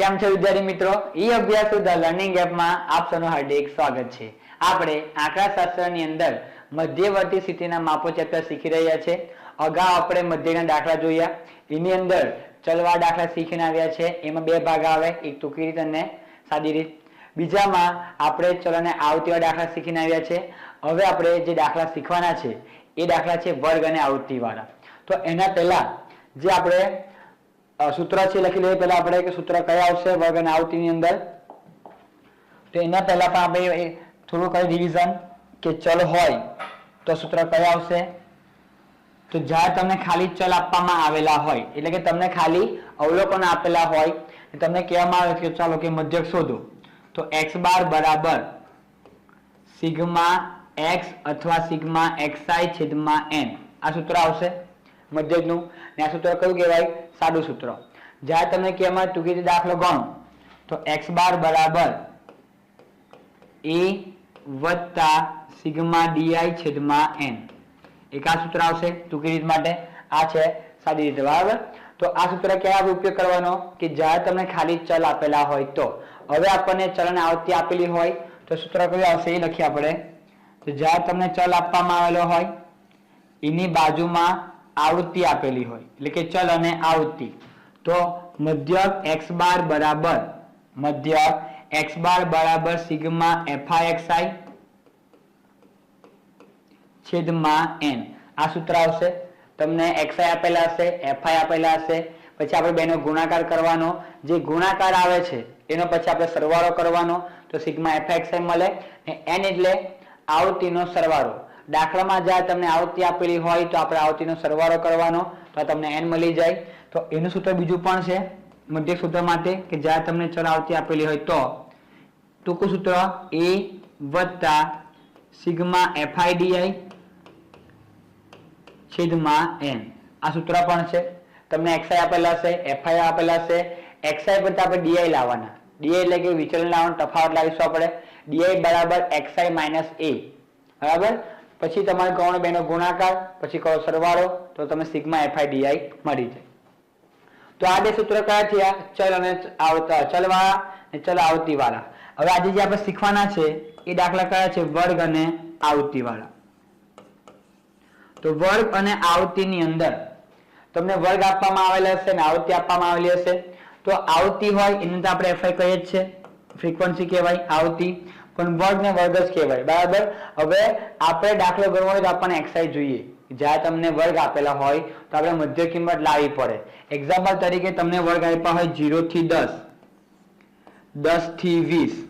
કેમ છે વિદ્યાર્થી મિત્રો? ઈ અભ્યાસ ધ લર્નિંગ એપમાં આપ સૌનું હાર્દિક સ્વાગત છે. આપણે આંકડાશાસ્ત્રની અંદર મધ્યવર્તી સ્થિતિના માપો ચેપ્ટર શીખી રહ્યા છે. અગાઉ આપણે મધ્યના દાખલા જોયા. એની અંદર ચલવા દાખલા શીખીને આવ્યા છે. એમાં બે ભાગ આવે. એક ટૂંકી રીત અને સાદી રીત. બીજામાં આપણે ચલોને આવતીવા દાખલા શીખીને આવ્યા છે. હવે આપણે જે દાખલા શીખવાના છે, એ દાખલા છે વર્ગ અને આવૃત્તિ વાળા. તો એના પહેલા જે આપણે સૂત્ર છે, લખી લઈએ પહેલા આપણે કે સૂત્ર કયા આવશે, વર્ગ અને આવતીની અંદર. તો એના પહેલા પણ આપણે થોડું કઈ રિવિઝન કે ચલ હોય, તો સૂત્ર કયા આવશે? તો જ્યારે તમને ખાલી ચલ આપવામાં આવેલા હોય, એટલે કે તમને ખાલી અવલોકન આપેલા હોય તમને કહેવામાં આવે કે ચાલો કે મધ્યક શોધો. તો એક્સ બાર બરાબર સિગ્મા એક્સ અથવા સિગ્મા xi છેદમાં એન. આ સૂત્ર આવશે? મધ્યકનું ને આ સૂત્ર કયું કહેવાય? સાદું સૂત્ર. જ્યારે તમને કહેવામાં ટૂંકી રીતે દાખલો ગણો, તો એક્સ બાર બરાબર એ વત્તા સિગ્મા ડીઆઈ છેદમાં એન. એક આ સૂત્ર આવશે ટૂંકી રીત માટે? આ છે સાદી રીતે, બરાબર? તો આ સૂત્ર ક્યારે ઉપયોગ કરવાનો? કે જ્યારે તમને ખાલી ચલ આપેલા હોય તો. હવે આપણને ચલન આવૃત્તિ આપેલી હોય, તો સૂત્ર કયું આવશે? એ લખી આપણે. તો જ્યારે તમને ચલ આપવામાં આવેલો હોય, એની બાજુમાં આવૃત્તિ આપેલી હોય. એટલે કે ચલ અને આવૃત્તિ. તો મધ્યક એક્સ બાર બરાબર, મધ્યક એક્સ બાર બરાબર સિગ્મા fi છેદમાં એન. આ સૂત્ર આવશે. તમને એક્સઆઈ આપેલા હશે, એફઆઈ આપેલા હશે. પછી આપણે બેનો ગુણાકાર કરવાનો. જે ગુણાકાર આવે છે, એનો પછી આપણે સરવાળો કરવાનો. તો સિગ્મા એક્સ મળે ને n એટલે આવૃત્તિનો સરવાળો. દાખલામાં જ્યારે તમને આવૃત્તિ આપેલી હોય તો આપણે આવૃત્તિનો સરવાળો કરવાનો, તો તમને એન મળી જાય. તો એનું સૂત્ર બીજું પણ છે મધ્યક સૂત્ર માટે, કે જ્યારે તમને ચલ આવૃત્તિ આપેલી હોય તો. ટૂંકું સૂત્ર એ વત્તા સિગ્મા એફઆઈડીઆઈ છેદમાં એન આ સૂત્ર પણ છે. તમને એક્સઆઈ આપેલા છે એફઆઈ આપેલા છે એક્સઆઈ કરતા આપણે ડીઆઈ લાવવાના. ડીઆઈ એટલે કે વિચલન લાવવાનો તફાવત લાવીશું આપણે. ડીઆઈ બરાબર એક્સઆઈ માઇનસ એ બરાબર? પછી તમારે કરવાનો બેનો ગુણાકાર, પછી કરો સરવાળો, તો તમે સિગ્મા એફઆઈડીઆઈ મળી જાય. તો આ બે સૂત્ર કયા થયા? ચલ અને આવતા, ચલવાળા અને ચલ આવતી વાળા હવે આજે જે આપણે શીખવાના છે, એ દાખલા કયા છે? વર્ગ અને આવતી વાળા તો વર્ગ અને આવૃત્તિની અંદર તમને વર્ગ આપવામાં આવેલા હશે અને આવૃત્તિ આપવામાં આવેલી હશે. તો આવતી હોય, એને તો આપણે એફઆઈ કહીએ જ છે ફ્રીક્વન્સી કહેવાય આવૃત્તિ પણ વર્ગ જ કહેવાય. બરાબર? હવે આપણે દાખલો ગણવો હોય તો આપણને એક્સાઇઝ જોઈએ. જ્યારે તમને વર્ગ આપેલા હોય, તો આપણે મધ્ય કિંમત લાવવી પડે. એક્ઝામ્પલ તરીકે તમને વર્ગ આપ્યા હોય જીરો થી દસ. દસથી વીસ.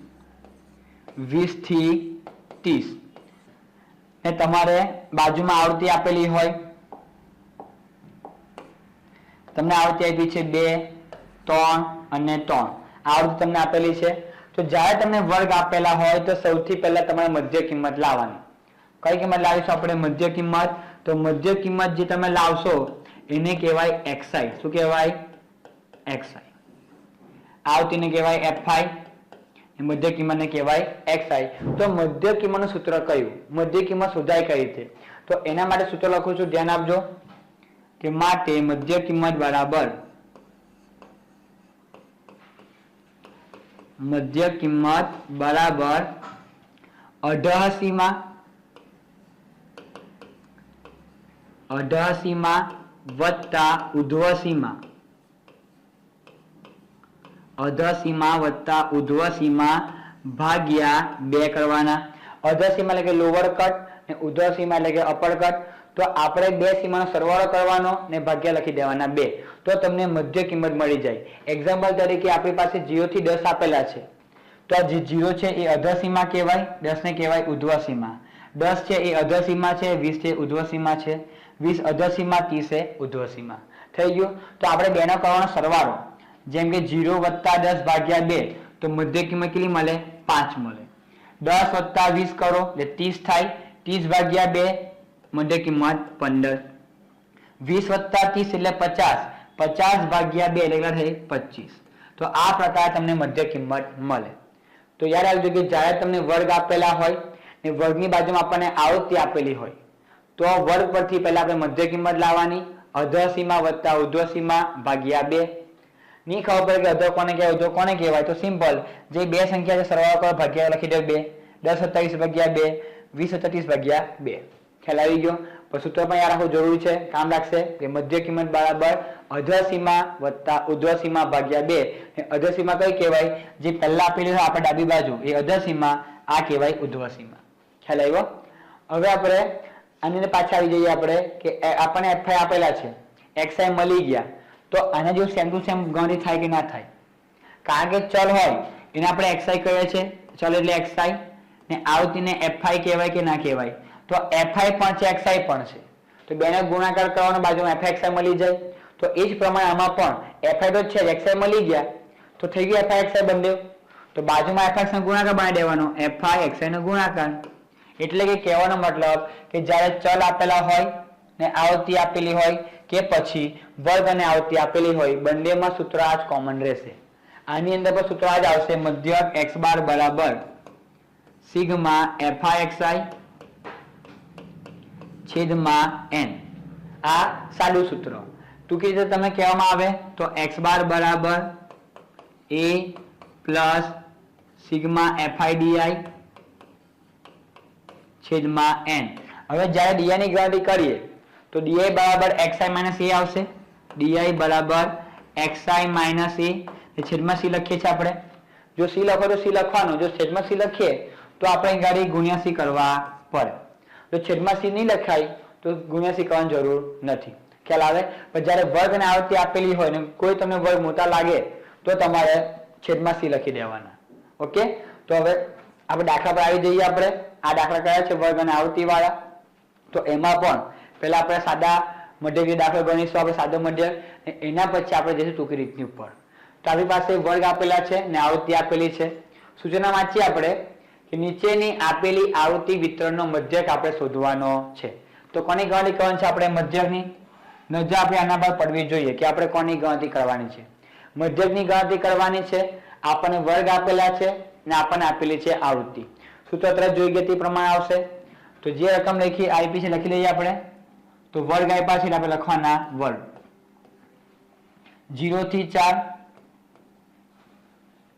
વીસથી 30 ને તમારે બાજુમાં આવૃત્તિ આપેલી હોય. તમને આવૃત્તિ આપી છે બે, ત્રણ અને ત્રણ. આવૃત્તિ તમને આપેલી છે તો જ્યારે તમને વર્ગ આપેલા હોય તો સૌથી પહેલા તમારે મધ્ય કિંમત લાવવાની. કઈ કિંમત લાવીશું આપણે? મધ્ય કિંમત. તો મધ્ય કિંમત જે તમે લાવશો, એને કહેવાય xi. શું કહેવાય? xi. આવતીને કહેવાય એફઆઈ મધ્ય કિંમતને કહેવાય એક્સઆઈ તો મધ્ય કિંમતનું સૂત્ર કયું? મધ્ય કિંમત શોધાય કઈ રીતે? તો એના માટે સૂત્ર લખું છું, ધ્યાન આપજો, કે માટે મધ્ય કિંમત બરાબર મધ્ય કિંમત બરાબર અઢાસીમાં અઢાસીમાં વત્તા ઉધ્વસીમાં. અધસીમા વત્તા ઉધ્વસીમા ભાગ્યા બે કરવાના. અધસીમા એટલે કે લોવર કટ અને ઉધ્વસીમા એટલે કે અપરકટ તો આપણે બે સીમાનો સરવાળો કરવાનો ને ભાગ્યા લખી દેવાના બે. તો તમને મધ્ય કિંમત મળી જાય. એક્ઝામ્પલ તરીકે આપણી પાસે જીરો થી દસ આપેલા છે. તો આ જે જીરો છે એ અધસીમા કહેવાય, દસ ને કહેવાય ઉધ્વસીમા 10 છે એ અધસીમા છે, વીસ છે ઉધ્વસીમા છે. 20 અધસીમા 30 એ ઉધ્વસીમા થઈ ગયું? તો આપણે બેનો કરવાનો સરવાળો. જેમ કે જીરો વત્તા દસ ભાગ્યા બે, તો મધ્ય કિંમત કેટલી મળે? પાંચ મળે. દસ વત્તા વીસ કરો, એટલે 30 થાય. 30 ભાગ્યા 2 મધ્ય કિંમત પંદર. વીસ વત્તા 30 એટલે 50 50 ભાગ્યા બે એટલે થઈ? પચીસ. તો આ પ્રકાર તમને મધ્ય કિંમત મળે. તો યાદ આવજો કે જ્યારે તમને વર્ગ આપેલા હોય ને વર્ગની બાજુમાં આપણને આવૃત્તિ આપેલી હોય, તો વર્ગ પરથી પહેલા આપણે મધ્ય કિંમત લાવવાની. અધસીમા વત્તા ઉધ્વસીમા ભાગ્યા બે. નહીં ખબર પડે કે અધો કોને કહેવાય ઉધો કોને કહેવાય? તો સિમ્પલ. જે બે સંખ્યા છે, સરવાળો કરો, ભાગ્યા લખી દે બે. દસ સત્તાવીસ ભાગ્યા બે. વીસ છત્રીસ ભાગ્યા બે. ખ્યાલ આવી ગયો? પણ સૂત્ર પણ યાદ રાખવું જરૂરી છે, કામ લાગશે કે મધ્ય કિંમત બરાબર અધ્વસીમા વત્તા ઉધ્વસીમા ભાગ્યા બે. અધ્વસીમા કઈ કહેવાય? જે પહેલા આપેલી હોય આપણે ડાબી બાજુ, એ અધ્વસીમા આ કહેવાય ઉધ્વસીમા. ખ્યાલ આવ્યો? હવે આપણે આની પાછા આવી જઈએ આપણે કે આપણને એફઆઈ આપેલા છે. એક્સઆઈ મળી ગયા. તો આના જેવું સેમ ટુ સેમ ગણતરી થાય કે ના થાય? કારણ કે ચલ હોય, એને આપણે એક્સઆઈ કહીએ છીએ. ચલ એટલે એક્સઆઈ ને આવતીને એફઆઈ કહેવાય કે ના કહેવાય? તો એફઆઈ પણ છે એક્સઆઈ પણ છે. તો બેને ગુણાકાર કરવાનો બાજુમાં એફઆઈ એક્સઆઈ મળી જાય. તો એ જ પ્રમાણે આમાં પણ એફઆઈ તો છે એક્સઆઈ મળી ગયા. તો થઈ ગયું એફઆઈ એક્સઆઈ બંને. તો બાજુમાં એફઆઈ નો ગુણાકાર બનાવી દેવાનો. એફઆઈ એક્સઆઈ નો ગુણાકાર. એટલે કે કહેવાનો મતલબ કે જ્યારે ચલ આપેલા હોય ને આવતી આપેલી હોય કે પછી વર્ગ અને આવતી આપેલી હોય, બંનેમાં સૂત્ર આ જ કોમન રહેશે. આની અંદર પણ સૂત્ર આ જ આવશે મધ્યક x બાર બરાબર સિગ્મા એક્સઆઈ છેદમાં એન. આ સાદું સૂત્ર. ટૂંકી રીતે તમે કહેવામાં આવે તો એક્સ બાર બરાબર એ પ્લસ સિગ્મા એફઆઈડીઆઈ છેદમાં એન. હવે જ્યારે ડીઆઈની ગણતરી કરીએ તો ડીઆઈ બરાબર xi માઇનસ એ આવશે. ડીઆઈ બરાબર એક્સઆઈ માઇનસ એ. છેદમાં સી લખીએ છીએ આપણે. જો સી લખો તો સી લખવાનું. જો છેદમાં સી લખીએ તો આપણે ગાડી ગુણ્યા c કરવા પડે. તો છેદમાં સી નહીં લખાય, તો ગુણ્યા c કરવાની જરૂર નથી. ખ્યાલ આવે? પણ જ્યારે વર્ગ અને આવૃત્તિ આપેલી હોય ને, કોઈ તમને વર્ગ મોટા લાગે, તો તમારે છેદમાં સી લખી દેવાના. ઓકે? તો હવે આપણે દાખલા પર આવી જઈએ આપણે. આ દાખલા કયા છે? વર્ગ અને આવતી વાળા તો એમાં પણ પહેલા આપણે સાદા મધ્યક દાખલો ગણીશું, આપણે સાદો મધ્યક એના પછી આપણે જઈશું ટૂંકી રીતની ઉપર. તો આપણી પાસે વર્ગ આપેલા છે ને આવૃત્તિ આપેલી છે. સૂચના વાંચીએ આપણે. નીચેની આપેલી આવૃત્તિ વિતરણનો મધ્યક આપણે શોધવાનો છે. તો કોની ગણતરી કરવાની છે આપણે મધ્યકની? નજર આપણે આના પર પડવી જોઈએ કે આપણે કોની ગણતરી કરવાની છે. મધ્યકની ગણતરી કરવાની છે, આપણને વર્ગ આપેલા છે ને આપણને આપેલી છે આવૃત્તિ. સૂત્ર તરફ જોઈ ગયા તે પ્રમાણે આવશે. તો જે રકમ લખી આપી છે લખી લઈએ આપણે, તો વર્ગ આપ્યા છે આપણે લખવાના વર્ગ. જીરો થી ચાર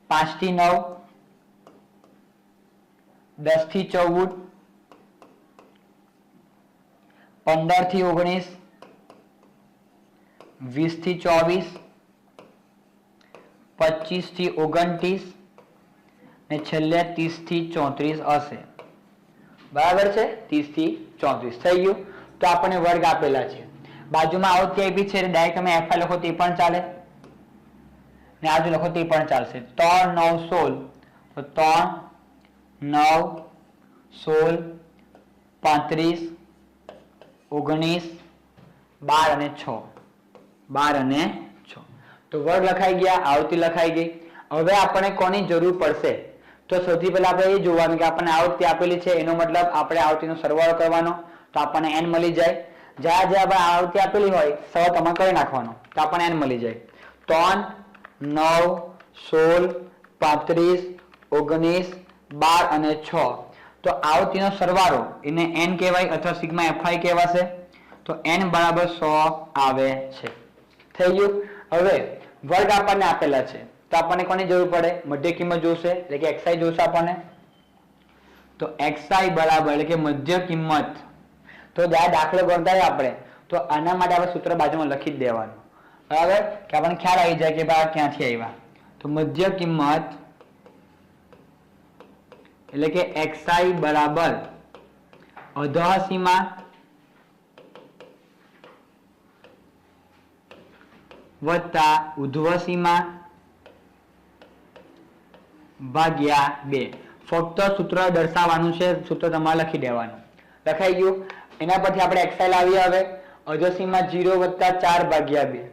પાંચથી નવ દસથી ચૌદ, પંદરથી ઓગણીસ, વીસથી ચોવીસ, પચીસથી ઓગણત્રીસ ને છેલ્લે ત્રીસથી ચોત્રીસ હશે. બરાબર છે? ત્રીસથી ચોત્રીસ. થઈ ગયું? તો આપણને વર્ગ આપેલા છે. બાજુમાં આવતી બી છે ડાયરેક્ટ તમે એફ લખો તે પણ ચાલે. ને આજુ લખો તે પણ ચાલશે. ત્રણ, નવ, સોળ. તો ત્રણ નવ, સોળ, પાંત્રીસ, ઓગણીસ, બાર અને છ. બાર અને છ. તો વર્ગ લખાઈ ગયા, આવૃત્તિ લખાઈ ગઈ. હવે આપણને કોની જરૂર પડશે? તો સૌથી પહેલા આપણે એ જોવાનું કે આપણને આવૃત્તિ આપેલી છે, એનો મતલબ આપણે આવૃત્તિનો સરવાળો કરવાનો. તો આપણને એન મળી જાય. જ્યાં જ્યાં આપણે આવૃત્તિ આપેલી હોય સરળ તમારે કરી નાખવાનો. તો આપણને એન મળી જાય. ત્રણ, નવ, સોળ, પાંત્રીસ, ઓગણીસ બાર અને છ. તો આવતીનો સરવાળો એને એન કહેવાય અથવા સિગ્મા એફઆઈ કહેવાશે. તો એન બરાબર સો આવે છે. થઈ ગયું? હવે વર્ગ આપણને આપેલા છે. તો આપણને કોની જરૂર પડે? મધ્ય કિંમત જોશે. એટલે કે એક્સઆઈ જોશે આપણને. તો એક્સઆઈ બરાબર એટલે કે મધ્ય કિંમત. તો જ્યારે દાખલો ગણતા આપણે. તો આના માટે આપણે સૂત્ર બાજુમાં લખી જ દેવાનું. બરાબર? કે આપણને ખ્યાલ આવી જાય કે ભાઈ ક્યાંથી આવ્યા? તો મધ્ય કિંમત એટલે કે xi બરાબર અધઃ વત્તા ઉધ્વસીમા ભાગ્યા બે. ફક્ત સૂત્ર દર્શાવવાનું છે, સૂત્ર તમારે લખી દેવાનું. લખાઈ ગયું? એના પરથી આપણે એક્સાઈ લાવીએ હવે. અધોસીમા જીરો વત્તા ચાર ભાગ્યા બે.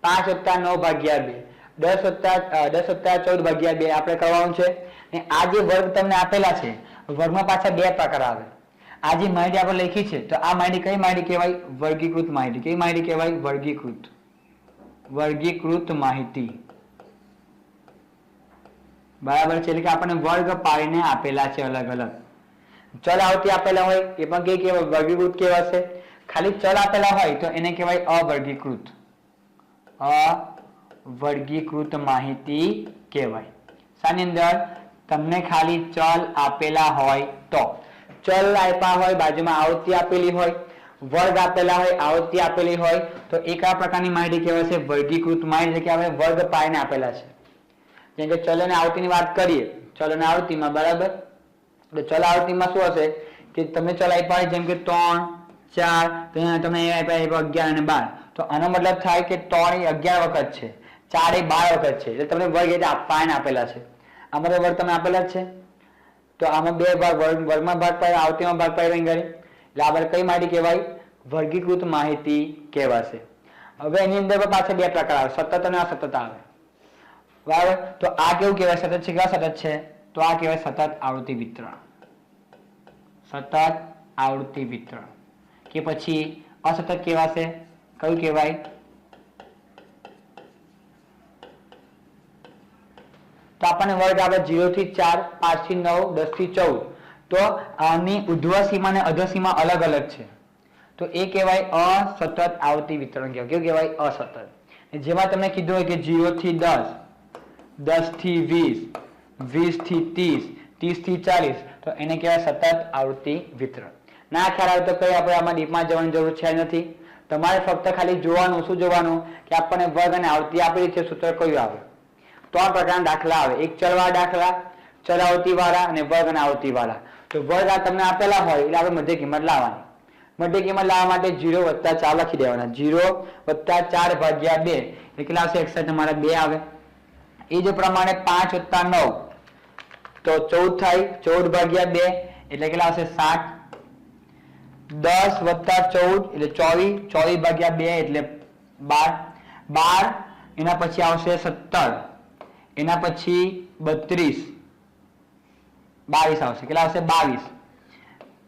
પાંચ વત્તા નવ ભાગ્યા બે. દસ વત્તા દસ વત્તા ચૌદ ભાગ્યા બે. આપણે કરવાનું છે ને આ જે વર્ગ તમને આપેલા છે, વર્ગમાં પાછા બે પ્રકાર આવે. આ જે માહિતી આપણે લખી છે, તો આ માહિતી કઈ માહિતી કહેવાય? વર્ગીકૃત માહિતી. કઈ માહિતી કહેવાય? વર્ગીકૃત. વર્ગીકૃત માહિતી. બરાબર છે? એટલે કે આપણને વર્ગ પાડીને આપેલા છે અલગ અલગ. ચલ આવતી આપેલા હોય, એ પણ કઈ કહેવાય? વર્ગીકૃત કહેવાશે. ખાલી ચલ આપેલા હોય, તો એને કહેવાય અવર્ગીકૃત. વર્ગીકૃત માહિતી કહેવાય. શાની અંદર તમને ખાલી ચલ આપેલા હોય તો. ચલ આપ્યા હોય, બાજુમાં આવૃત્તિ આપેલી હોય, વર્ગ આપેલા હોય, આવૃત્તિ આપેલી હોય, તો એક આ પ્રકારની માહિતી કહેવાય છે? વર્ગીકૃત માહિતી કે આપણે વર્ગ પાડીને આપેલા છે. જેમ કે ચલ અને આવૃત્તિની વાત કરીએ, ચલ અને આવૃત્તિમાં બરાબર? તો ચલ આવૃત્તિમાં શું હશે? કે તમે ચલ આપ્યા જેમ કે ત્રણ, ચાર, તો અહીંયા તમે આપ્યા અગિયાર અને બાર. તો આનો મતલબ થાય કે ત્રણ એ અગિયાર વખત છે, ચાર એ બાર વખત છે, એટલે તમને વર્ગ એટલે આપવા આપેલા છે. આમાં તો વર્ગ તમે આપેલા જ છે. તો આમાં બે ભાગ, વર્ગ, વર્ગમાં ભાગ પાડ્યો આવતીમાં ભાગ પાડ્યો આગળ. એટલે આપણે કઈ માહિતી કહેવાય? વર્ગીકૃત માહિતી કહેવાશે. હવે એની અંદર પાછા બે પ્રકાર આવે, સતત અને અસતત આવે. બરાબર? તો આ કેવું કહેવાય? સતત છે કેવા સતત છે? તો આ કહેવાય સતત આવૃત્તિ વિતરણ. સતત આવૃત્તિ વિતરણ. કે પછી અસતત કહેવાશે? કયું કહેવાય? આપણને વર્ગ આવે જીરો થી 4 5 થી નવ, દસથી ચૌદ. તો આની ઉધ્વ સીમા અને સીમા અલગ અલગ છે. તો એ કહેવાય અસતત આવતી વિતરણ કહેવાય. કેવું કહેવાય? અસતત. જેમાં તમને કીધું હોય કે જીરો થી દસ દસથી વીસ વીસથી 30 30 થી 40 તો એને કહેવાય સતત આવતી વિતરણ. ના ખ્યાલ આવે તો કઈ આપણે આમાં ડીપમાં જવાની જરૂર છે નથી. તમારે ફક્ત ખાલી જોવાનું, શું જોવાનું? કે આપણને વર્ગ અને આવતી આપેલી છે, સૂત્ર કયું આવે? ત્રણ પ્રકારના દાખલા આવે. એક ચલવાળા દાખલા ચલાવતી વાળા અને વર્ગ અને આવતી વાળા તો વર્ગ આ તમને આપેલા હોય, એટલે આપણે મધ્ય કિંમત લાવવાની. મધ્ય કિંમત લાવવા માટે જીરો વત્તા ચાર લખી દેવાના. જીરો વત્તા ચાર ભાગ્યા બે. કેટલા આવશે? એકસાથે તમારા બે આવે. એ જ પ્રમાણે પાંચ વત્તા નવ. તો ચૌદ થાય. ચૌદ ભાગ્યા બે, એટલે કેટલા આવશે? સાત. દસ વત્તા ચૌદ, એટલે ચોવીસ. ચોવીસ ભાગ્યા બે, એટલે બાર. બાર, એના પછી આવશે સત્તર. એના પછી બત્રીસ. બાવીસ આવશે. કેટલા આવશે? બાવીસ.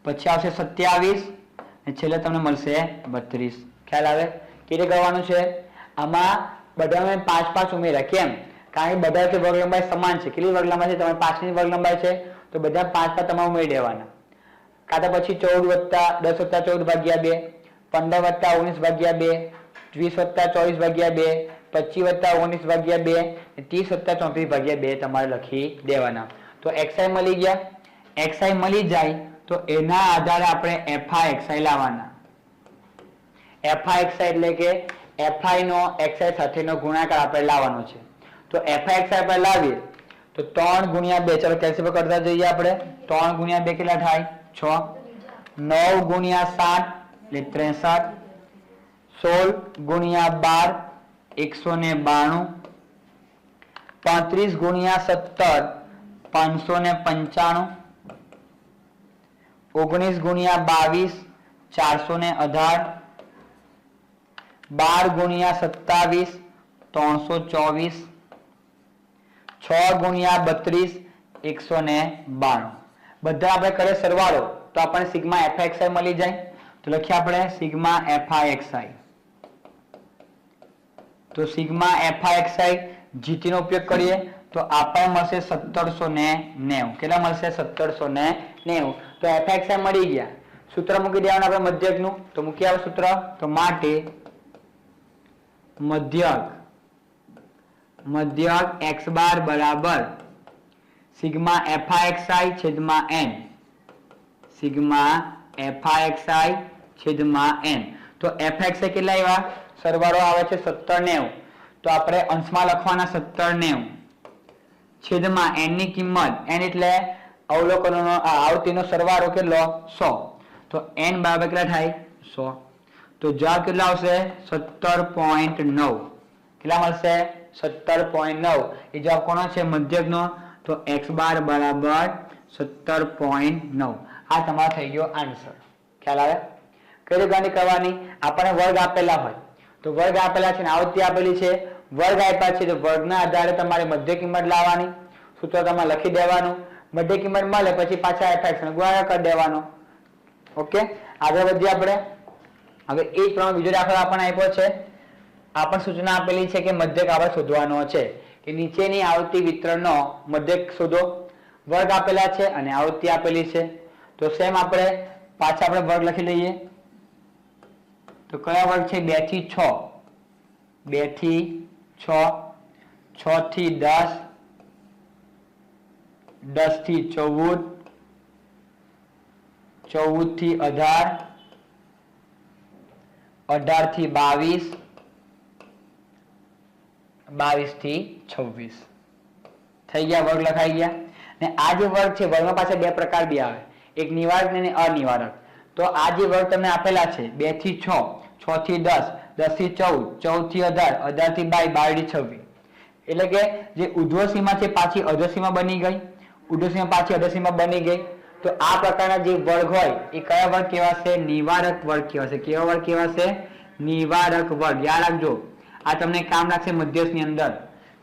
પછી આવશે સત્યાવીસ. અને છેલ્લે તમને મળશે બત્રીસ. ખ્યાલ આવે? કેવી કરવાનું છે? આમાં બધામાં પાંચ પાંચ ઉમેર્યા. કેમ? કારણ કે બધા વર્ગ લંબાઈ સમાન છે. કેટલી વર્ગ લંબાઈ છે? તમારે પાંચની વર્ગ લંબાઈ છે. તો બધા પાંચ પાંચ તમારે ઉમેરી દેવાના. કાં તો પછી ચૌદ વત્તા દસ વત્તા ચૌદ ભાગ્યા બે, પંદર વત્તા ઓગણીસ ભાગ્યા બે, વીસ વત્તા ચોવીસ ભાગ્યા બે પચીસ વત્તા ઓગણીસ ભાગ્યા બે ત્રીસ વત્તા ચોત્રીસ ભાગ્યા બે તમારે લખી દેવાના. તો એક્સઆઈ મળી ગયા. એક્સઆઈ મળી જાય તો એના આધારે આપણે એફઆઈ એક્સઆઈ લાવવાના. એફઆઈ એક્સઆઈ એટલે કે એફઆઈ નો એક્સઆઈ સાથેનો ગુણાકાર આપણે લાવવાનો છે. તો એફઆઈ એક્સઆઈ આપણે લાવીએ. તો ત્રણ ગુણ્યા બે, ચાલો કેલ્સી કરતા જઈએ આપણે. ત્રણ ગુણ્યા બે કેટલા થાય? છ. નવ ગુણ્યા સાત એટલે ત્રેસઠ. સોળ ગુણ્યા બાર એકસો ને બાણું, પાંત્રીસ ગુણ્યા સત્તર, પાંચસો ને પંચાણું, ઓગણીસ ગુણ્યા બાવીસ, ચારસો ને અઢાર, બાર ગુણ્યા સત્તાવીસ, ત્રણસો ચોવીસ, છ ગુણ્યા બત્રીસ, એકસો ને બાણું. બધા આપણે કરે સરવાળો. તો આપણને સિગ્મા એફઆઈ મળી જાય. તો લખીએ આપણે સિગ્મા એફઆઈ તો સિગ્મા એફઆઈ જીટી નો ઉપયોગ કરીએ તો આપણને મળશે સત્તરસો ને નેવું. કેટલા મળશે? સત્તરસો ને નેવું. તો એફએક્સઆઈ મળી ગયા. સૂત્ર મૂકી દેવાનું આપણે મધ્યકનું. તો મૂકી આવે સૂત્ર. તો માટે મધ્યક. મધ્યક એક્સ બાર બરાબર સિગ્મા આઈ છેદમાં એન. સિગ્મા આઈ છેદમાં એન. તો એફએક્સઆઈ કેટલા આવ્યા? સરવાળો આવે છે સત્તર નેવું તો આપણે અંશમાં લખવાના સત્તર નેવું છેદમાં એનની કિંમત, એન એટલે અવલોકનોનો આવૃત્તિનો સરવાળો કેટલો? સો. તો એન બરાબર કેટલા થાય? સો. તો જવાબ કેટલા આવશે? 17.9 કેટલા મળશે? 17.9 એ જવાબ કોનો છે? મધ્યકનો. તો એક્સ બાર બરાબર 17.9 આ તમારો થઈ ગયો આન્સર. ખ્યાલ આવે? કઈ રીતે કરવાની? આપણને વર્ગ આપેલા હોય. તો વર્ગ આપેલા છે ને આવૃત્તિ આપેલી છે. વર્ગ આપ્યા છે તો વર્ગના આધારે તમારે મધ્ય કિંમત લાવવાની. સૂત્ર તમારે લખી દેવાનું. મધ્ય કિંમત મળે પછી પાછા એફએક્સ ગુણાકાર કરી દેવાનો. ઓકે? આગળ વધીએ આપણે. હવે એ જ પ્રમાણે બીજો દાખલો આપણને આપ્યો છે. આ પણ સૂચના આપેલી છે કે મધ્યક આપણે શોધવાનો છે. કે નીચેની આવૃત્તિ વિતરણનો મધ્યક શોધો. વર્ગ આપેલા છે અને આવૃત્તિ આપેલી છે. તો સેમ આપણે પાછા આપણે વર્ગ લખી લઈએ. તો કયા વર્ગ છે? બેથી છ. બેથી છ. છ થી દસ. દસથી ચૌદ. ચૌદથી અઢાર. અઢારથી બાવીસ. બાવીસથી છવ્વીસ. થઈ ગયા વર્ગ લખાઈ ગયા? ને આ જે વર્ગ છે, વર્ગમાં પાછળ બે પ્રકાર બી આવે. એક નિવારક અને અનિવારક. તો આ જે વર્ગ તમને આપેલા છે, બેથી છ. છ થી દસ દસથી ચૌદ ચૌદથી અઢાર અઢારથી બાર બારથી છવ્વીસ. એટલે કે જે ઉધ્વ સીમા છે, પાછી અધસીમા બની ગઈ. ઉધ્વ સીમા પાછી અધસીમા બની ગઈ. તો આ પ્રકારના જે વર્ગ હોય, એ કયા વર્ગ કહેવાશે? નિવારક વર્ગ કહેવાશે. કેવા વર્ગ કહેવાશે? નિવારક વર્ગ. યાદ રાખજો. આ તમને કામ લાગશે મધ્યસ્થની અંદર.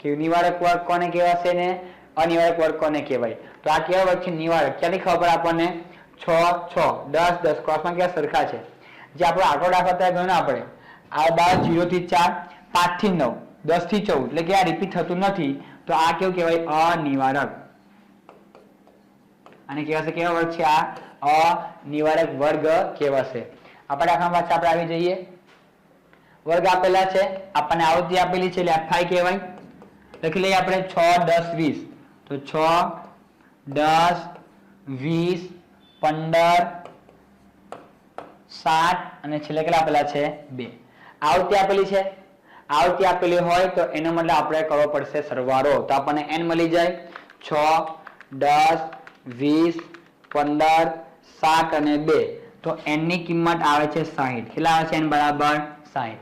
કે નિવારક વર્ગ કોને કહેવાશે ને? અનિવારક વર્ગ કોને કહેવાય? તો આ કેવા વર્ગ છે? નિવારક. ક્યાંથી ખબર આપણને? છ છ. દસ દસ. ક્રોસમાં કેવા સરખા છે? જે આપણો આંકડો દાખલા ત્યાં આપણે. આ બાર, જીરો થી ચાર, પાંચથી નવ, દસથી ચૌદ, એટલે કે આ રિપીટ થતું નથી, તો આ કેવું કહેવાય? અનિવારક. અને કહેવાશે કેવા વર્ગ છે આ? અનિવારક વર્ગ કહેવાશે. આપણે આખા પાછા આપણે આવી જઈએ. વર્ગ આપેલા છે. આપણને આવૃત્તિ આપેલી છે, એટલે એફઆઈ કહેવાય. લખી લઈએ આપણે છ, દસ, વીસ. તો છ, દસ, વીસ, પંદર સાત અને છેલ્લે કેટલા આપેલા છે? બે. આવતી આપેલી છે? આવતી આપેલી હોય તો એનો મતલબ આપણે કરવો પડશે સરવાળો. તો આપણને એન મળી જાય. છ, દસ, વીસ, પંદર, સાત અને બે. તો એનની કિંમત આવે છે સાહીઠ. કેટલા આવે છે એન બરાબર સાહીઠ?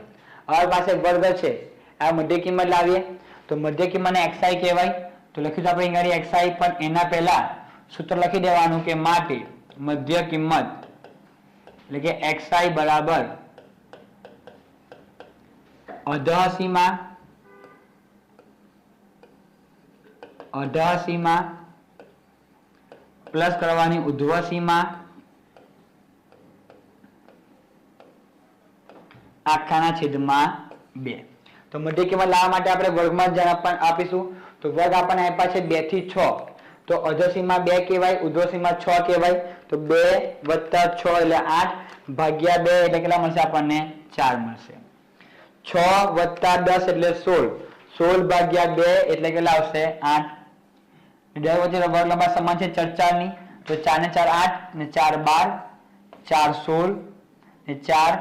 હવે પાસે વર્ગ છે. આ મધ્ય કિંમત લાવીએ. તો મધ્ય કિંમતને એક્સઆઈ કહેવાય. તો લખ્યું આપણે અહીં xi પણ એના પહેલા સૂત્ર લખી દેવાનું કે માટે મધ્ય કિંમત એટલે કે xi બરાબર અધસીમા અધસીમા પ્લસ કરવાની ઉધ્વસીમાં, આખાના છેદમાં બે. તો મધ્ય કિંમત લાવવા માટે આપણે વર્ગમાં ધ્યાન આપીશું. તો વર્ગ આપણને આપ્યા છે બેથી છ. તો અધસીમાં બે કહેવાય, ઉધ્વસીમાં છ કહેવાય. તો બે વત્તા છ એટલે આઠ ભાગ્યા બે એટલે કેટલા મળશે આપણને? ચાર મળશે. છ વત્તા દસ એટલે સોળ. સોળ ભાગ્યા બે એટલે કેટલા આવશે? આઠ. બે વચ્ચે વર્ગ લંબા સમાન છે ચર્ચાની તો ચાર ને ચાર આઠ, ને ચાર બાર, ચાર સોળ, ને ચાર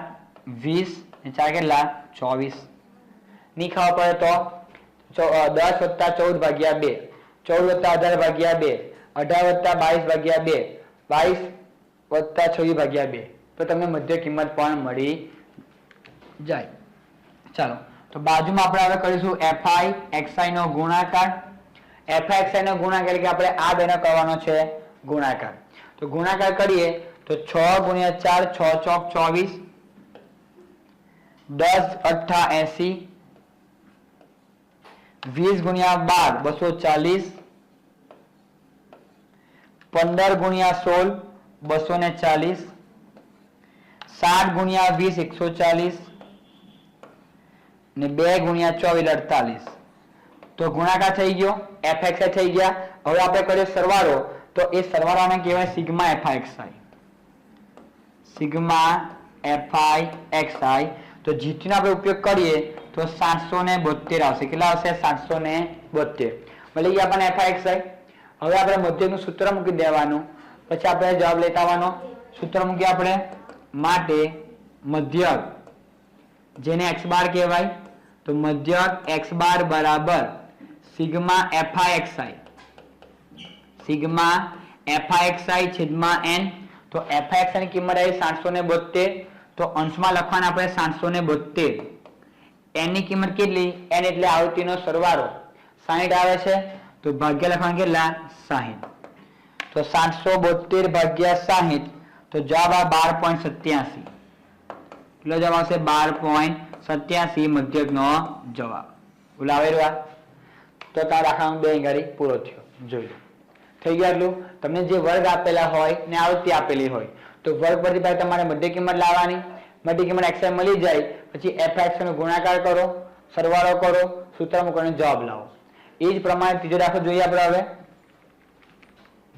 વીસ, ને ચાર કેટલા? ચોવીસ. નહીં ખાવા પડે તો? દસ વત્તા ચૌદ ભાગ્યા બે. ચૌદ વત્તા અઢાર ભાગ્યા બે. અઢાર વત્તા બાવીસ ભાગ્યા બે. બાવીસ વત્તા છવ્વીસ ભાગ્યા બે. તો તમને મધ્ય કિંમત પણ મળી જાય. ચાલો, તો બાજુમાં આપણે હવે કરીશું એફઆઈ એક્સઆઈ નો ગુણાકાર. એફઆઈ એક્સઆઈ નો ગુણાકાર એટલે કે આપણે આ બેનો કરવાનો છે ગુણાકાર. તો ગુણાકાર કરીએ તો છ ગુણ્યા ચાર, છ ચોક ચોવીસ. દસ અઠા એસી. વીસ ગુણ્યા બાર, બસો ચાલીસ. પંદર ગુણ્યા સોળ, બસો ને ચાલીસ. સાત ગુણ્યા વીસ, એકસો ચાલીસ. ને બે ગુણ્યા ચોવીસ, અડતાલીસ. તો ગુણાકાર થઈ ગયો એફ એક્સ થઈ ગયા. હવે આપણે કરીએ સરવાળો. તો એ સરવાળાને કહેવાય sigma f x i sigma f i x i તો જીટીનો આપણે ઉપયોગ કરીએ તો સાતસો ને બોતેર આવશે. કેટલા આવશે? સાતસો ને બોતેર મળી ગયા આપણને એક્સ એક્સઆઈ હવે આપણે મધ્યનું સૂત્ર મૂકી દેવાનું. પછી આપણે જવાબ લેતા આવવાનો સૂત્ર મૂકીએ આપણે. માટે મધ્યક, જેને એક્સ બાર કહેવાય. તો મધ્યક એક્સ બાર બરાબર sigma FI XI sigma FI XI છેદમાં એન તો એફઆઈ એક્સઆઈ ની કિંમત આવી સાતસો ને બોતેર તો અંશમાં લખવાના આપણે સાતસો ને બોતેર એનની કિંમત કેટલી? એન એટલે આવૃત્તિનો સરવાળો. સાહીઠ આવે છે. તો ભાગ્ય લખવાના કેટલા સાહીઠ. તો સાતસો બોતેર ભાગ્યા સાહીઠ, તો જવાબ આ બાર પોઈન્ટ સત્યાસી. કેટલો જવાબ આવશે? બાર પોઈન્ટ સત્યાસી મધ્યકનો જવાબ. બોલાવે રહ્યો તો તાર દાખલાનો બે ગાડી પૂરો થયો. જોઈ થઈ ગયા એટલું તમને જે વર્ગ આપેલા હોય ને આવૃત્તિ આપેલી હોય, તો વર્ગ પરથી પહેલા તમારે મધ્ય કિંમત લાવવાની. મધ્ય કિંમત એક્સ મળી જાય, પછી એફ એક્સનો ગુણાકાર કરો, સરવાળો કરો, સૂત્ર મૂકીને જવાબ લાવો. એ જ પ્રમાણે ત્રીજો દાખલો જોઈએ આપણે હવે.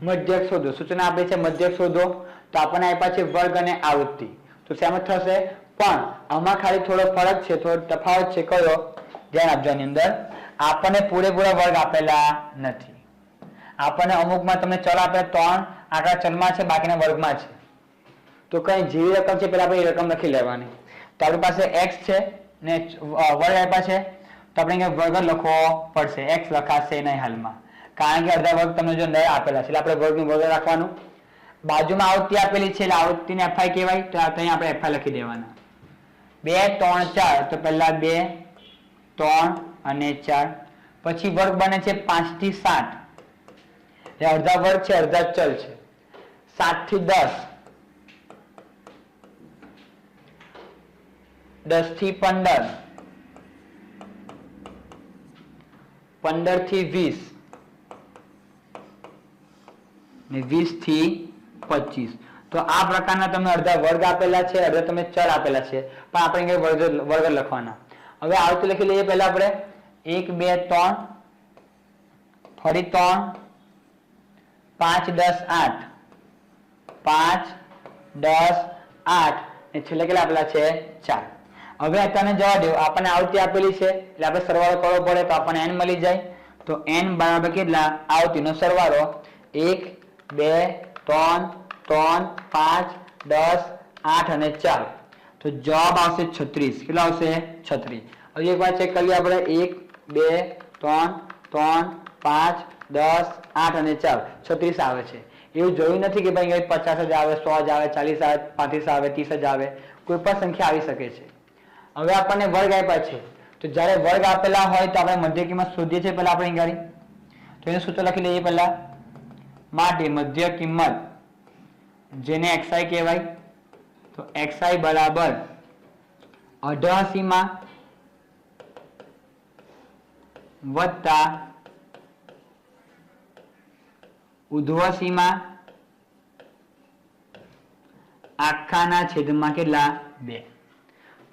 મધ્યક શોધો. સૂચના આપી છે મધ્યક શોધો. તો આપણને આપ્યા છે વર્ગ અને આવૃત્તિ. તો સેમ થશે? પણ આમાં ખાલી થોડો ફરક છે, થોડો તફાવત છે. કયો? ધ્યાન આપજો આની અંદર. આપણને પૂરેપૂરા વર્ગ આપેલા નથી. આપણને અમુકમાં તમને ચલ આપે ત્રણ આંકડા ચલમાં છે, બાકીના વર્ગમાં છે. તો કઈ જેવી રકમ છે પેલા આપણે એ રકમ લખી લેવાની. તો પાસે એક્સ છે ને વર્ગ આપ્યા છે. આપણે અહીંયા વર્ગ લખવો પડશે. એક્સ લખાશે નહીં હાલમાં. કારણ કે અડધા વર્ગ તમને જો ન આપેલા છે, એટલે આપણે વર્ગનું વર્ગ રાખવાનું. બાજુમાં આવૃત્તિ આપેલી છે, એટલે આવૃત્તિને એફઆઈ કહેવાય. તો ત્યાં આપણે એફઆઈ લખી દેવાના. બે, ત્રણ, ચાર. તો પહેલા બે, ત્રણ અને ચાર. પછી વર્ગ બને છે પાંચથી સાત. એ અડધા વર્ગ છે, અડધા ચલ છે. સાતથી દસ. દસથી પંદર. પંદરથી વીસ. ને વીસથી પચીસ. તો આ પ્રકારના તમને અડધા વર્ગ આપેલા છે, અડધા તમે ચલ આપેલા છે. પણ આપણે અહીંયા વર્ગ વર્ગ લખવાના. હવે આવતું લખી લઈએ પહેલા આપણે. એક, બે, ત્રણ. ફરી ત્રણ. પાંચ, દસ, આઠ. પાંચ, દસ, આઠ. ને છેલ્લે કેટલા આપેલા છે? ચાર. હવે અત્યારે જવા દો આપણને આવૃત્તિ આપેલી છે, એટલે આપણે સરવાળો કરવો પડે તો આપણને n મળી જાય. તો n બરાબર કેટલા? આવૃત્તિનો સરવાળો એક, બે, ત્રણ ત્રણ, પાંચ, દસ, આઠ અને ચાર. તો જવાબ આવશે છત્રીસ. કેટલા આવશે? છત્રીસ. હજી એકવાર ચેક કરીએ આપણે. એક, બે, ત્રણ ત્રણ, પાંચ, દસ, આઠ અને ચાર. છત્રીસ આવે છે. એવું જોયું નથી કે ભાઈ પચાસ જ આવે, સો જ આવે, ચાલીસ આવે, પાંત્રીસ આવે, ત્રીસ જ આવે. કોઈ પણ સંખ્યા આવી શકે છે. હવે આપણને વર્ગ આપ્યા છે. તો જ્યારે વર્ગ આપેલા હોય તો આપણે મધ્ય કિંમત શોધીએ છીએ પેલા આપણે અહીં તો એનું સૂત્ર લખી લઈએ પહેલા. માટે મધ્ય કિંમત, જેને એક્સઆઈ કહેવાય, તો એક્સઆઈ બરાબર અઢાસી માં વત્તા ઉધ્વસીમાં આખાના છેદમાં કેટલા? બે.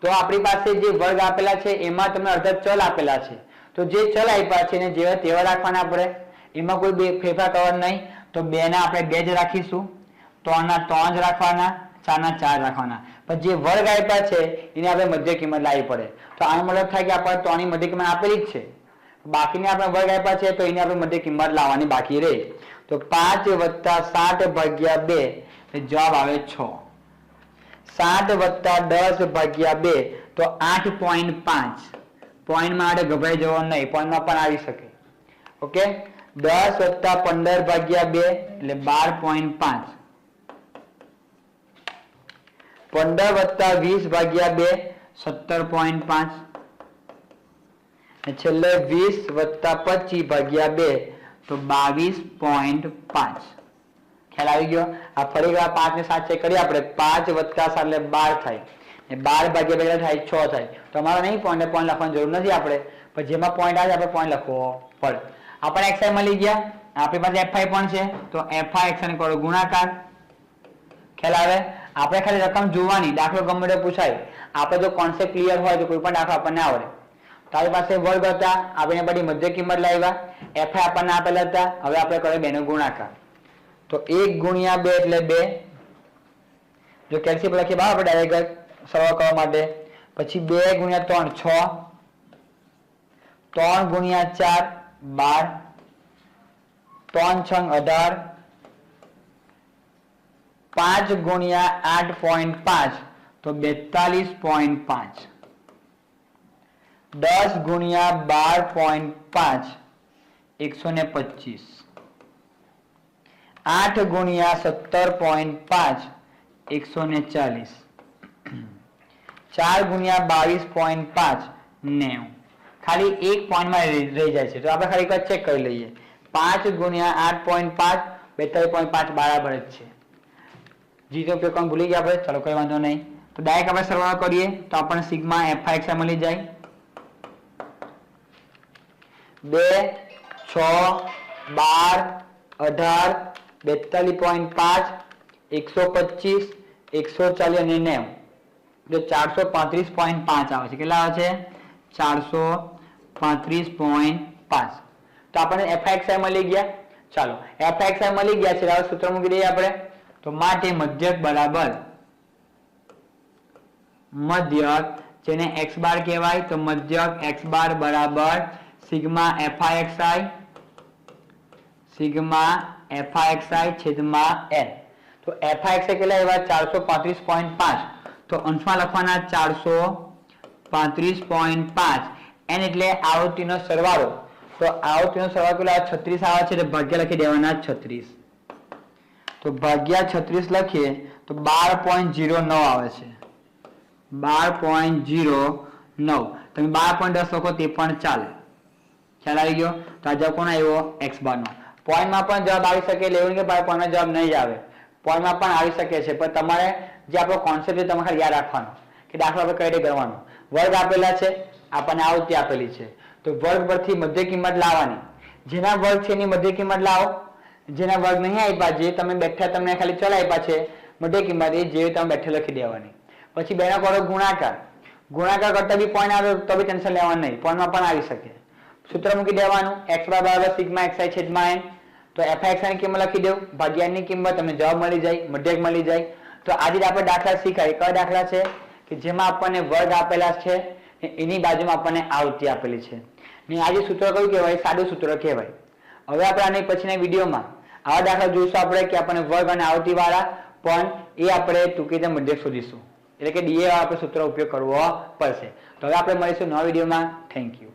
તો આપણી પાસે જે વર્ગ આપેલા છે, એમાં તમે અડધા ચલ આપેલા છે. તો જે ચલ આપ્યા છે એને જેવા તેવા રાખવાના આપણે એમાં કોઈ બે ફેરફાર કરવાનો નહીં. તો બે ના આપણે બે જ રાખીશું. ત્રણ ના ત્રણ જ રાખવાના ચાર ના ચાર રાખવાના. પણ જે વર્ગ આપ્યા છે, એને આપણે મધ્ય કિંમત લાવવી પડે. તો આનો મતલબ થાય કે આપણે ત્રણની મધ્ય કિંમત આપેલી જ છે. બાકીને આપણે વર્ગ આપ્યા છે, તો એની આપણે મધ્ય કિંમત લાવવાની બાકી રહે. તો પાંચ વત્તા સાત ભાગ્યા બે જવાબ આવે છ. સાત વત્તા દસ ભાગ્યા બે તો આઠ પોઈન્ટ પાંચ પોઈન્ટમાં આપણે ગભરાઈ જવાનું નહીં પોઈન્ટમાં પણ આવી શકે ઓકે દસ વત્તા પંદર ભાગ્યા બે એટલે બાર પોઈન્ટ પાંચ પંદર વત્તા વીસ ભાગ્યા બે સત્તર પોઈન્ટ પાંચ અને છેલ્લે વીસ વત્તા પચીસ ભાગ્યા બે તો બાવીસ પોઈન્ટ પાંચ ખ્યાલ આવી ગયો. આ ફરી વાર પાંચ ને સાત ચેક કરીએ. આપણે પાંચ વત્તા સાત એટલે બાર થાય. બાર ભાગ્યા બે થાય છ થાય. તો અમારે નહીં પોઈન્ટ પોઈન્ટ લખવાની જરૂર નથી આપણે. પણ જેમાં પોઈન્ટ આવે આપણે પોઈન્ટ લખવો પડે. આપણે એક્સઆઈ મળી ગયા. આપણી પાસે એફઆઈ પણ છે. તો એફઆઈ એક્સઆઈ કરો ગુણાકાર. ખ્યાલ આવે? આપણે ખાલી રકમ જોવાની. દાખલો ગમે તે પૂછાય. આપણે જો કોન્સેપ્ટ ક્લિયર હોય તો કોઈ પણ દાખલો આપણને આવડે. તારી પાસે વર્ગ હતા. આપણે બધી મધ્ય કિંમત લાવ્યા. એફઆઈ આપણને આપેલા હતા. હવે આપણે કરીએ બેનો ગુણાકાર. તો એક ગુણ્યા બે એટલે બે. જો કેલ્સિયમ લખીએ બરાબર આપણે ડાયરેક્ટ સરળ કરવા માટે. પછી બે ગુણ્યા ત્રણ, છ. ત્રણ ગુણ્યા ચાર, બાર. ત્રણ છંગ અઢાર. પાંચ ગુણ્યા આઠ પોઈન્ટ પાંચ, તો બેતાલીસ પોઈન્ટ પાંચ. દસ ગુણ્યા બાર પોઈન્ટ પાંચ, એકસો ને પચીસ. આઠ ગુણ્યા સત્તર પોઈન્ટ પાંચ, એકસો ને ચાલીસ. ચાર ગુણ્યા બાવીસ પોઈન્ટ પાંચ, નેવું. ખાલી એક પોઈન્ટમાં રહી જાય છે. તો આપણે ખાલી એક ચેક કરી લઈએ. પાંચ ગુણ્યા આઠ પોઈન્ટ પાંચ, બેતાલીસ પોઈન્ટ પાંચ બરાબર જ છે. જીતો ઉપયોગ કરવાનું ભૂલી ગયા આપણે. ચલો, કઈ વાંધો નહીં. તો ડાયરેક્ટ આપણે સરવાળો કરીએ, તો આપણને સિગ્મા એફ એક્સ મળી જાય. બે, છ, બાર, અઢાર બેતાલીસ પોઈન્ટ પાંચ, એકસો પચીસ, એકસો ચાલીસ અને નેવું. જો ચારસો પાંત્રીસ પોઈન્ટ પાંચ આવે છે. કેટલા આવે છે? ચારસો પાંત્રીસ પોઈન્ટ પાંચ. તો આપણને એફઆઈએક્સઆઈ મળી ગયા. ચાલો એફઆઈએક્સઆઈ મળી ગયા છે. હવે સૂત્ર મૂકી દઈએ આપણે. તો માટે મધ્યક બરાબર મધ્યક, જેને એક્સ બાર કહેવાય, તો મધ્યક એક્સ બાર બરાબર sigma FIXI sigma FI XI છેદમાં એલ તો એફઆઈ એક્સઆઈ કેટલા એવા ચારસો પાંત્રીસ પોઈન્ટ પાંચ. તો અંશમાં લખવાના ચારસો પાંત્રીસ પોઈન્ટ પાંચ. એન એટલે આવૃત્તિનો સરવાળો. તો આવૃત્તિનો સરવાળો કેટલો છત્રીસ આવે છે, એટલે ભાગ્યા લખી દેવાના છત્રીસ. તો ભાગ્યા છત્રીસ લખીએ, તો બાર પોઈન્ટ જીરો નવ આવે છે. બાર પોઈન્ટ જીરો નવ. તમે બાર પોઈન્ટ દસ લખો, તે પણ ચાલે. ખ્યાલ આવી ગયો? તો આ જવાબ કોણ આવ્યો? એક્સ બારનો. પોઈન્ટમાં પણ જવાબ આવી શકે એટલે કે પોઈન્ટમાં જવાબ નહીં જ આવે. પોઈન્ટમાં પણ આવી શકે છે, પણ તમારે જે આપણો કોન્સેપ્ટ છે તમારે યાદ રાખવાનો, કે દાખલો આપણે કઈ રીતે કરવાનો. વર્ગ આપેલા છે, આપણને આવૃત્તિ આપેલી છે. તો વર્ગ પરથી મધ્ય કિંમત લાવવાની. જેના વર્ગ છે એની મધ્ય કિંમત લાવો. જેના વર્ગ નહીં આપ્યા, જે તમે બેઠા તમને ખાલી ચલ આપ્યા છે, મધ્ય કિંમત એ જે તમે બેઠે લખી દેવાની. પછી બેના કરો ગુણાકાર. ગુણાકાર કરતા બી પોઈન્ટ આવે, તો બી ટેન્શન લેવાનું નહીં. પોઈન્ટમાં પણ આવી શકે. સૂત્ર મૂકી દેવાનું. એક્સ બરાબર સિગ્મા એક્સઆઈ છેદમાં એન તો એફની કિંમત લખી દેવું ભાગ્યા ની કિંમત તમને જવાબ મળી જાય, મધ્યક મળી જાય. તો આજે આપણે દાખલા શીખાય કયા દાખલા છે? કે જેમાં આપણને વર્ગ આપેલા છે એની બાજુમાં આપણને આવૃત્તિ આપેલી છે. ને આજે સૂત્ર કયું કહેવાય? સાદું સૂત્ર કહેવાય. હવે આપણે આની પછીના વિડીયોમાં આવા દાખલા જોઈશું આપણે કે આપણને વર્ગ અને આવૃત્તિ વાળા પણ એ આપણે ટૂંકી મધ્યક શોધીશું. એટલે કે ડીએ આપણે સૂત્ર ઉપયોગ કરવો પડશે. તો હવે આપણે મળીશું નવા વિડીયોમાં. Thank you